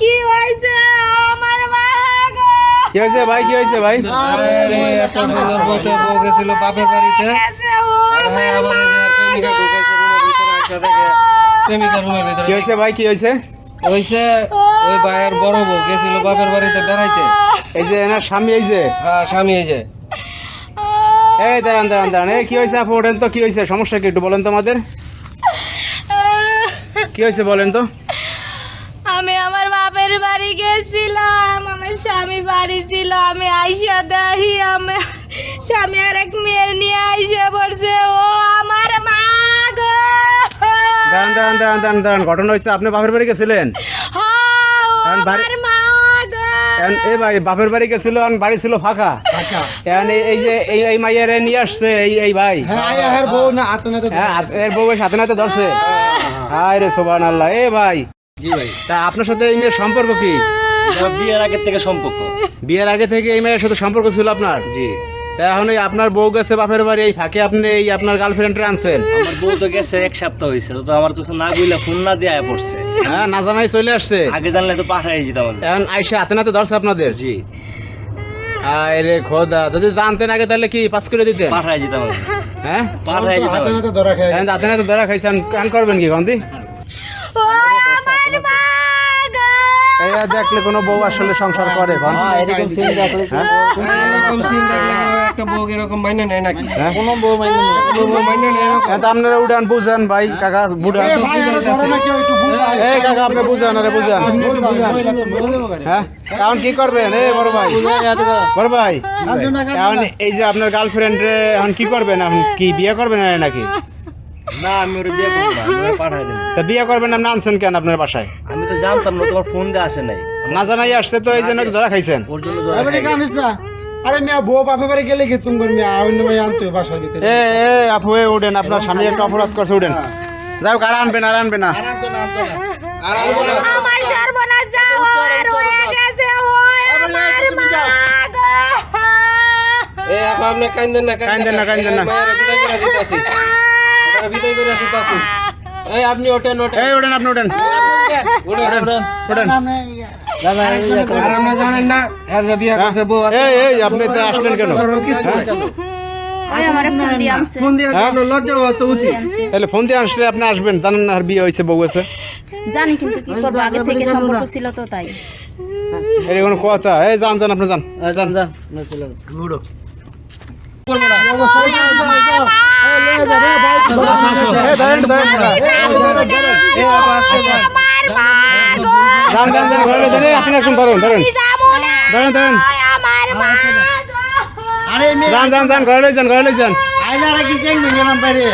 কি হয়েছে? আমার মা গো! কি হয়েছে ভাই? কি হয়েছে ভাই? আরে এত পথে বউ গেছিল বাপের বাড়িতে। গেছে ও আর আবার এই যে প্রেমিকা ঢুকাইছে রুমের ভিতরে একটা থেকে প্রেমিকা রুমের ভিতরে। কি হয়েছে ভাই? কি হইছে ওই ভাইয়ের বড় বউ গেছিল বাপের বাড়িতে বেড়াইতে। এই যে এনার স্বামী এই যে। হ্যাঁ স্বামী এই যে। এই দাঁড়ান দাঁড়ান দাঁড়ান। এই কি হয়েছে আপু? ওঠেন তো কি হয়েছে? সমস্যা কি একটু বলেন তো আমাদের। কি হয়েছে বলেন তো? আমি আমার বাপের বাড়ি গেছিলাম আমার স্বামী বাড়ি ছিল আমি আইসা দেখি আমি স্বামী আর এক মেয়ের নিয়ে আইসা পড়ছে। ও আমার মা গো! দাঁড়ান দাঁড়ান দাঁড়ান দাঁড়ান দাঁড়ান ঘটনা হয়েছে আপনি বাপের বাড়ি গেছিলেন? হ্যাঁ, আমার মা এই ভাই বাপের বাড়ি গেছিল বাড়ি ছিল ফাঁকা। এই- এই যে এই এই মাইয়ারে নিয়ে আসছে এই এই ভাই। হ্যাঁ বউ না আতো না তো হ্যাঁ আর এর বউ সাথে নাতে ধরছে। হায়। রে সোবান আল্লাহ এ ভাই। জি ভাই। তা আপনার সাথে এই মেয়ের সম্পর্ক কি? বিয়ের আগের থেকে সম্পর্ক। বিয়ের আগে থেকে এই মেয়ের সাথে সম্পর্ক ছিল আপনার? জি। তা এখন এই আপনার বউ গেছে বাপের বাড়ি এই ফাঁকে আপনি এই আপনার গার্লফ্রেন্ড আনছেন। আমার বউ তো গেছে এক সপ্তাহ হয়েছে তো আমার তো না গইলা ফোন না দিয়ে পড়ছে। হ্যাঁ না জানাই চলে আসছে। আগে জানলে তো পাঠাই দিতাম। এখন আইসা হাতে নাতে ধরছে আপনাদের? জি। আয় রে খোদা যদি জানতেন আগে তাহলে কি পাস করে দিতেন? পাঠাই দিতাম। হ্যাঁ? পাঠাই দিতাম হাতে আমি। না তো ধরা এখন হাতে নাতে ধরা খাইছেন কান করবেন কি কন্দি ও আমার মা গো এই দেখলে কোনো বউ আসলে সংসার করে কোন? এরকম সিন দেখলে এরকম সিন দেখলে একটা বউ এরকম মাইনে নেয় নাকি? হ্যাঁ? কোনো বউ মাইনে নেই। কোনো বউ মাইনে নেয় তো আপনারা উড়ান বুঝেন ভাই কাকা বুড়ান ধরে না কেউ একটু বুঝা এই কাকা আপনি বুঝেন আরে বুঝেন। হ্যাঁ? এখন কি করবেন? এই বড় ভাই। বড় ভাই। এখন এই যে আপনার গার্লফ্রেন্ড এখন কি করবেন? এখন কি বিয়ে করবেন নাকি? না আমি ওর বিয়ে করব না পাঠাই দেবো। তা বিয়ে করবেন না আনছেন কেন আপনার বাসায়? আমি তো জানতাম না তোমার ফোন দিয়ে আসে নাই। না জানাই আসছে তো এই জন্য ধরা খাইছেন। ওর জন্য আরে মিয়া বউ বাপে বাড়ি গেলে কি তুমি মিয়া অন্য মেয়ে আনতো বাসার ভিতরে। এ এ আপু এ উঠেন আপনার স্বামী একটা অপরাধ করছে উঠেন। যাও আর আনবেন আর আনবেন না। আনতো না আনতো না। আর আমি বললাম, আমার সর্বনাশ যা হওয়ার হয়ে গেছে ও আমার মা গো আপা আপনি কাইন্দেন না কাইন্দেন না, কাইন্দেন না। বিদায় করে দিতাছি এই আপনি ওঠেন ওঠেন। এই আপনি উঠেন উঠেন উঠেন আর আমরা জানেন না? এর বিয়ে করছে বউ এই এই আপনি তো আসলেন কেন? সরল কিচ্ছু নাই। আরে আমার ফোন দিয়ে হ্যাঁ? আসলে আপনি আসবেন। জানেন না আর বিয়ে হয়েছে বউ আছে। জানি কিন্তু কি করব আগে থেকে সম্পর্ক ছিল তো তাই। এটা কোনো কথা। এই যান যান আপনি যান। যান যান চলে যান। লুডো না। আরে যান যান যান ঘরে যান ঘরে যান। আইলা রাখি চেঙ্গে গেলাম বাইরে?